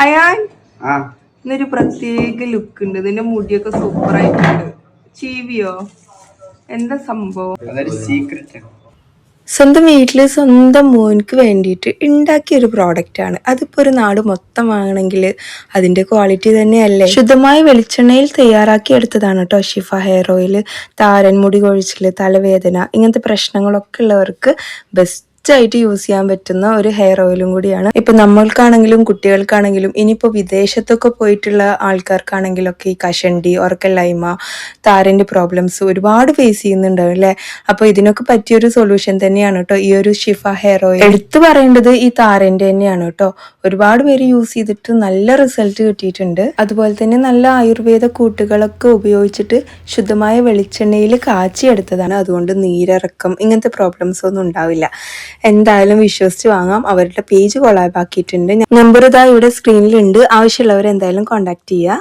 അയാൻ ആ. ഇന്നൊരു പ്രത്യേക ലുക്ക് ഉണ്ട് ഇതിന്റെ മുടിയൊക്കെ സൂപ്പർ ആയിട്ടുണ്ട് ചീവിയോ? എന്താ സംഭവം? സീക്രട്ട് സ്വന്തം വീട്ടിൽ സ്വന്തം മോൻക്ക് വേണ്ടിയിട്ട് ഉണ്ടാക്കിയ ഒരു പ്രോഡക്റ്റ് ആണ്. അതിപ്പോൾ ഒരു നാട് മൊത്തം വാങ്ങണമെങ്കിൽ അതിന്റെ ക്വാളിറ്റി തന്നെയല്ലേ? ശുദ്ധമായ വെളിച്ചെണ്ണയിൽ തയ്യാറാക്കി എടുത്തതാണ് കേട്ടോ ഷിഫ ഹെയർ ഓയിൽ താരൻ മുടി കൊഴിച്ചിൽ തലവേദന ഇങ്ങനത്തെ പ്രശ്നങ്ങളൊക്കെ ഉള്ളവർക്ക് ബെസ്റ്റ് ആയിട്ട് യൂസ് ചെയ്യാൻ പറ്റുന്ന ഒരു ഹെയർ ഓയിലും കൂടിയാണ്. ഇപ്പൊ നമ്മൾക്കാണെങ്കിലും കുട്ടികൾക്കാണെങ്കിലും ഇനിയിപ്പോ വിദേശത്തൊക്കെ പോയിട്ടുള്ള ആൾക്കാർക്കാണെങ്കിലൊക്കെ ഈ കഷണ്ടി ഉറക്കല്ലായ്മ താരന്റെ പ്രോബ്ലംസ് ഒരുപാട് ഫേസ് ചെയ്യുന്നുണ്ടാവും അല്ലേ? അപ്പൊ ഇതിനൊക്കെ പറ്റിയൊരു സൊല്യൂഷൻ തന്നെയാണ് കേട്ടോ ഈ ഒരു ഷിഫ ഹെയർ ഓയിൽ. എടുത്തു പറയേണ്ടത് ഈ താരന്റെ തന്നെയാണ് കേട്ടോ. ഒരുപാട് പേര് യൂസ് ചെയ്തിട്ട് നല്ല റിസൾട്ട് കിട്ടിയിട്ടുണ്ട്. അതുപോലെ തന്നെ നല്ല ആയുർവേദ കൂട്ടുകളൊക്കെ ഉപയോഗിച്ചിട്ട് ശുദ്ധമായ വെളിച്ചെണ്ണയിൽ കാച്ചിയെടുത്തതാണ്. അതുകൊണ്ട് നീരിറക്കം ഇങ്ങനത്തെ പ്രോബ്ലംസ് ഒന്നും ഉണ്ടാവില്ല. എന്തായാലും വിശ്വസിച്ച് വാങ്ങാം. അവരുടെ പേജ് കൊളാബാക്കിയിട്ടുണ്ട് നമ്പർ ഇതാ ഇവിടെ സ്ക്രീനിലുണ്ട് ആവശ്യമുള്ളവർ എന്തായാലും കോൺടാക്ട് ചെയ്യുക